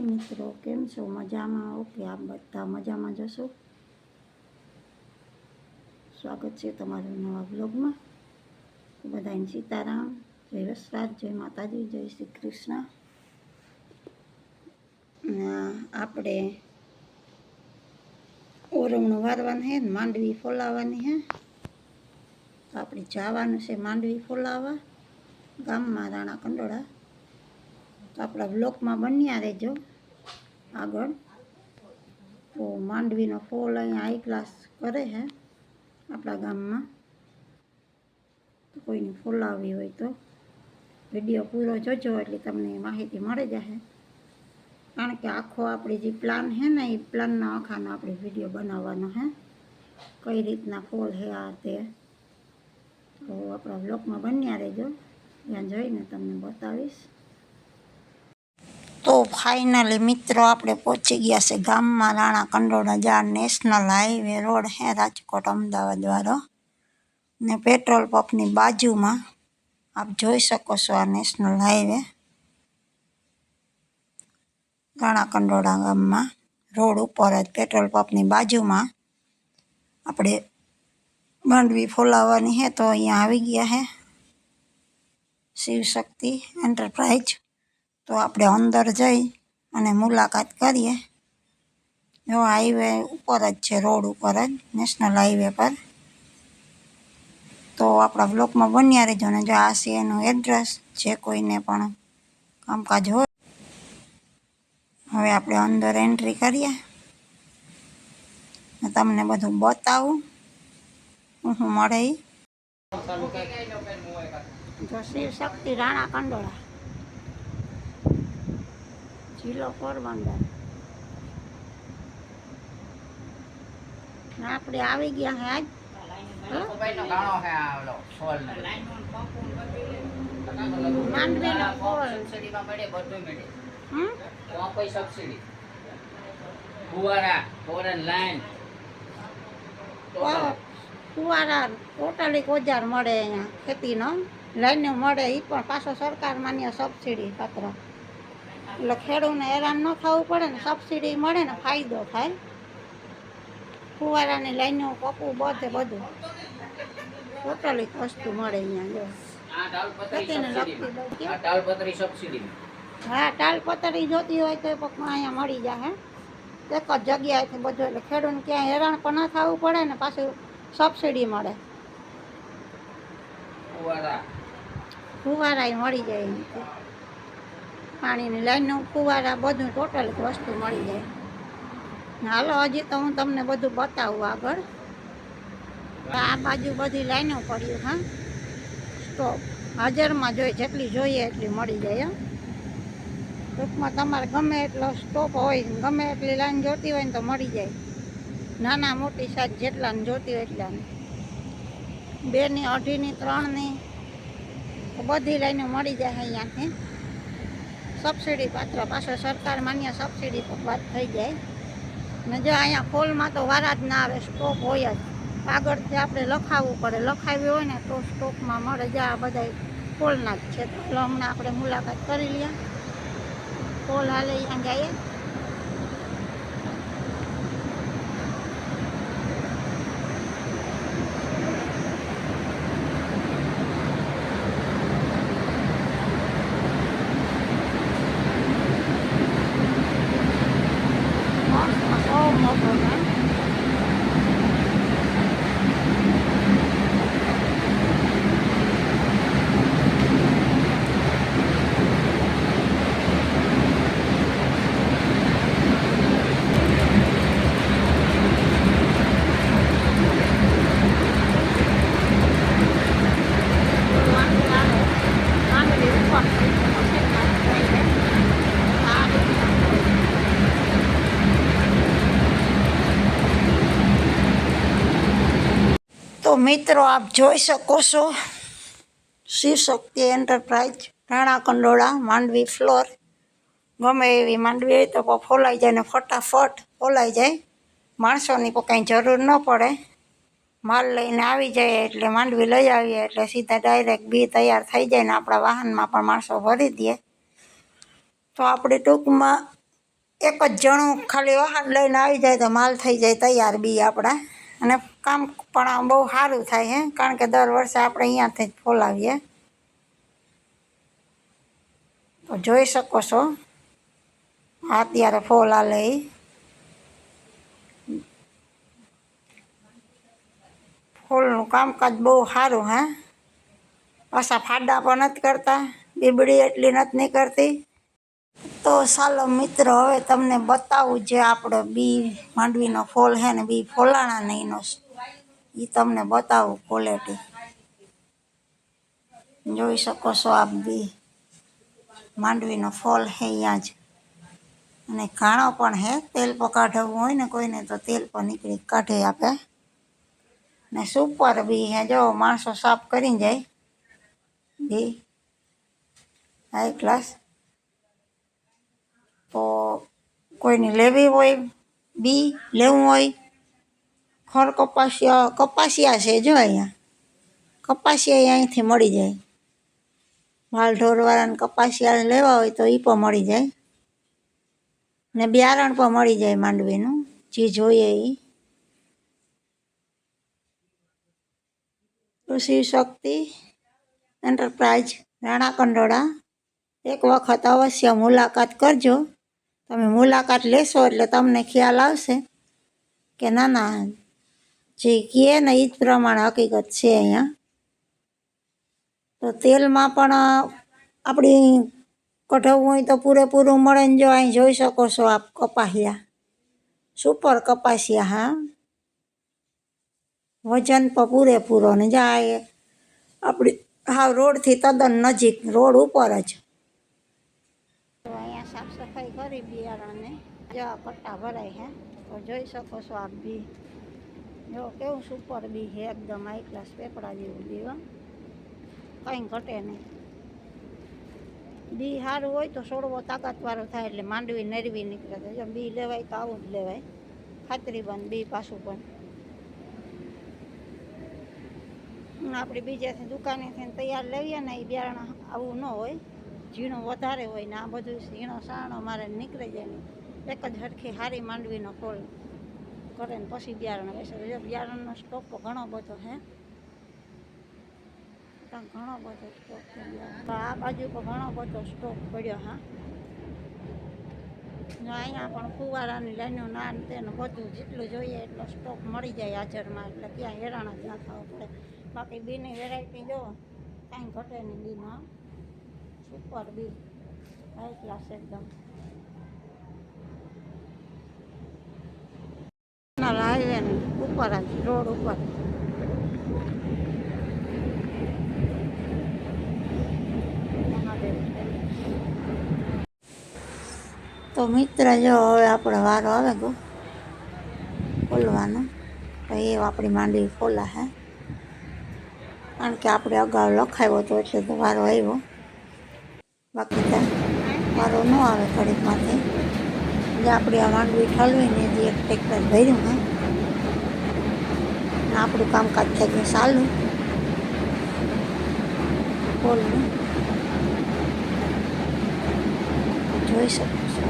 મિત્રો, કેમ છો? મજામાં? ઓકે, આપ બધા મજામાં જશો સ્વાગત છે તમારું નવા બ્લોગમાં બધાને સીતારામ, જય વસરાજ, જય માતાજી, જય શ્રી કૃષ્ણ. આપણે ઓરવણું વારવાનું છે ને, માંડવી ફોલાવવાની છે તો આપણે જવાનું છે માંડવી ફોલાવવા, ગામમાં રાણા કંડોળા. તો આપણા બ્લોકમાં બન્યા રહેજો. આગળ. તો માંડવીનો ફોલ અહીંયા હાઈ ક્લાસ કરે છે આપણા ગામમાં. કોઈને ફોલાવવી હોય તો વીડિયો પૂરો જોજો એટલે તમને માહિતી મળી જશે. કારણ કે આખો આપણે જે પ્લાન છે ને એ પ્લાનના આખાનો આપણે વીડિયો બનાવવાનો છે. કઈ રીતના ફોલ છે આ તે. તો આપણા બ્લોકમાં બન્યા રહેજો. ત્યાં જઈને તમને બતાવીશ. તો ફાઇનલી મિત્રો આપણે પહોંચી ગયા છે ગામમાં રાણા કંડોળા જ્યાં નેશનલ હાઈવે રોડ હે રાજકોટ અમદાવાદ વાળો. ને પેટ્રોલ પંપની બાજુમાં આપ જોઈ શકો છો આ નેશનલ હાઈવે રાણા કંડોળા ગામમાં રોડ ઉપર જ પેટ્રોલ પંપની બાજુમાં આપણે માંડવી ફોલાવવાની છે તો અહીંયા આવી ગયા છે શિવશક્તિ એન્ટરપ્રાઇઝ તો આપણે અંદર જઈ અને મુલાકાત કરીએ. જો હાઈવે ઉપર જ છે રોડ ઉપર જ નેશનલ હાઈવે પર. તો આપણા બ્લોકમાં બન્યા રહેજો ને જો આ છે એનું એડ્રેસ જે કોઈને પણ કામકાજ હોય. હવે આપણે અંદર એન્ટ્રી કરીએ. તમને બધું બતાવું. હું શું મળે જો શિવ શક્તિ રાણા કંડોળા. જિલ્લો પોરબંદર આપણે આવી ગયા હે આજ? માંડવીનો ફોલ. સબસિડી ફોરેન લાઈન કુવારા ટોટલી ઓજાર મળે અહીંયા ખેતીનો. લાઈનો મળે એ પણ પાછો સરકાર માન્ય સબસિડી પત્ર. એટલે ખેડૂતને હેરાન ન થવું પડે ને સબસિડી મળે ને ફાયદો થાય. ફુવારાની લાઈનો પપ્પું બધે બધું. ટોટલી વસ્તુ મળે અહીંયા જો. હા ટાલપતરી જોતી હોય તો પણ અહીંયા મળી જાય એક જ જગ્યાએથી બધું એટલે ખેડૂતને ક્યાંય હેરાન પણ ન થવું પડે ને પાછું સબસિડી મળે. ફુવારા. ફુવારાય મળી જાય પાણીની લાઈનનું ફુવારા બધું ટોટલ વસ્તુ મળી જાય. હાલો, હજી તો હું તમને બધું બતાવું આગળ. આ બાજુ બધી લાઈનો પડ્યું હા. સ્ટોપ હાજરમાં જોઈએ જેટલી જોઈએ એટલી મળી જાય. ટૂંકમાં તમારે ગમે એટલો સ્ટોપ હોય ગમે એટલી લાઈન જોતી હોય ને તો મળી જાય. નાના મોટી સાઈઝ જેટલાને જોતી હોય એટલાને બેની, અઢીની, ત્રણની બધી લાઈનો મળી જાય અહીંયાથી. સબસિડી પાત્ર પાછળ સરકાર માન્ય સબસિડી વાત થઈ જાય. ને જો અહીંયા ફોલમાં તો વારા જ ના આવે, સ્ટોક હોય જ. આગળથી આપણે લખાવવું પડે. લખાવ્યું હોય ને તો સ્ટોકમાં મળે. જ, આ બધા ફોલના જ છે. તો હમણાં આપણે મુલાકાત કરી લઈએ ફોલ હાલે અહીંયા જઈએ મસ્ત બહુ મોટો છે માંડવી ઉપર આ રીતના તો મિત્રો, આપ જોઈ શકો છો શિવશક્તિ એન્ટરપ્રાઇઝ રાણા કંડોળા, માંડવી ફ્લોર ગમે એવી માંડવી હોય તો ફોલાઈ જાય ને ફટાફટ ફોલાઈ જાય. માણસોની કાંઈ જરૂર ન પડે. માલ લઈને આવી જાય એટલે માંડવી લઈ આવીએ એટલે સીધા ડાયરેક્ટ બી તૈયાર થઈ જાય ને આપણા વાહનમાં પણ માણસો ભરી દે. તો આપણે ટૂંકમાં એક જ જણું ખાલી વાહન લઈને આવી જાય તો માલ થઈ જાય તૈયાર બી આપણા. અને કામ પણ આમ બહુ સારું થાય હે, કારણ કે દર વર્ષે આપણે અહીંયાથી જ ફોલાવીએ તો જોઈ શકો છો આ અત્યારે ફોલ આલે ઈ. ફૂલનું કામકાજ બહુ સારું હે. પાછા ફાડા પણ નથી કરતા, બીબડી એટલી નથી નીકળતી. તો ચાલો મિત્રો, હવે તમને બતાવું જે આપણો બી માંડવીનો ફોલ છે ને, બી ફોલાણા નહીં એનો એ તમને બતાવું ક્વોલિટી જોઈ શકો છો આપ બી માંડવીનો ફોલ છે અહીંયા જ. અને ઘાણો પણ હે તેલ પર કાઢવું હોય ને કોઈને તો તેલ પર નીકળી કાઢી આપે. ને સુપર બી હે જો માણસો સાફ કરીને જાય. બી હાઈ ક્લાસ તો કોઈને લેવી હોય, બી લેવું હોય. ખર કપાસિયા કપાસિયા છે જો અહીંયા. કપાસિયા અહીંથી મળી જાય. માલ ઢોરવાળાને કપાસિયા લેવા હોય તો એ પણ મળી જાય. ને બિયારણ પણ મળી જાય માંડવીનું. જે જોઈએ એ કૃષિ શક્તિ એન્ટરપ્રાઇઝ, રાણા કંડોળા. એક વખત અવશ્ય મુલાકાત કરજો. તમે મુલાકાત લેશો એટલે તમને ખ્યાલ આવશે કે ના ના જે કહે ને એ જ પ્રમાણે હકીકત છે અહીંયા. તો તેલમાં પણ આપણી કઢાવવું હોય તો પૂરેપૂરું મળે ને જો અહીં જોઈ શકો છો આપ કપાસિયા. સુપર કપાસિયા, હા. વજન પણ પૂરેપૂરો ને જાય. આપણી હાવ રોડથી તદ્દન નજીક, રોડ ઉપર જ તો અહીંયા સાફ સફાઈ કરી બિયારણને. જવા પટ્ટા ભરાય છે તો જોઈ શકો છો આપ બી. જો, કેવું સુપર બી છે એકદમ હાઈ ક્લાસ પેપડા જેવું હો. કંઈ ઘટે નહીં. બી સારું હોય તો છોડવો તાકાતવાળો થાય એટલે માંડવી નરવી નીકળે તો જો બી લેવાય તો આવું જ લેવાય. ખાતરી બંધ બી પાછું પણ. આપણે બીજાથી દુકાનેથી તૈયાર લઈએ ને એ બિયારણ આવું ન હોય. ઝીણો વધારે હોય ને આ બધું ઝીણો સાણો મારે નીકળી જાય ને, એક જ હરખી હારી માંડવીનો ફોલ કરે ને પછી બિયારણ બેસે બિયારણનો સ્ટોક તો ઘણો બધો હે. ત્યાં ઘણો બધો સ્ટોક પડ્યો આ બાજુ પણ ઘણો બધો સ્ટોક પડ્યો, હા. અહીંયા પણ ફુવારાની લાઈનો ના તેનું બધું જેટલું જોઈએ એટલો સ્ટોક મળી જાય હાજરમાં, એટલે ક્યાં હેરાણ જ ના થવું પડે. બાકી બીની વેરાયટી જો કાંઈ ઘટે નહીં બીમાં સુપર બી. હાઈ ક્લાસ એકદમ. હાઈવે ઉપર જ, રોડ ઉપર. તો મિત્ર, જો હવે આપણો વારો આવે ગો. ખોલવાનો. તો એ આપણી માંડવી ખોલા હે કારણ કે આપણે અગાઉ લખાવ્યો હતો એટલે તો વારો આવ્યો. બાકી ત્યાં મારો ન આવે ખડીકમાંથી એટલે આપણી આ માંડવી ઠલવીને જે એક ટ્રેક્ટર ભર્યું હે. આપણું કામકાજ થઈ ગયું સારું ખોલનું જોઈ શકું છો.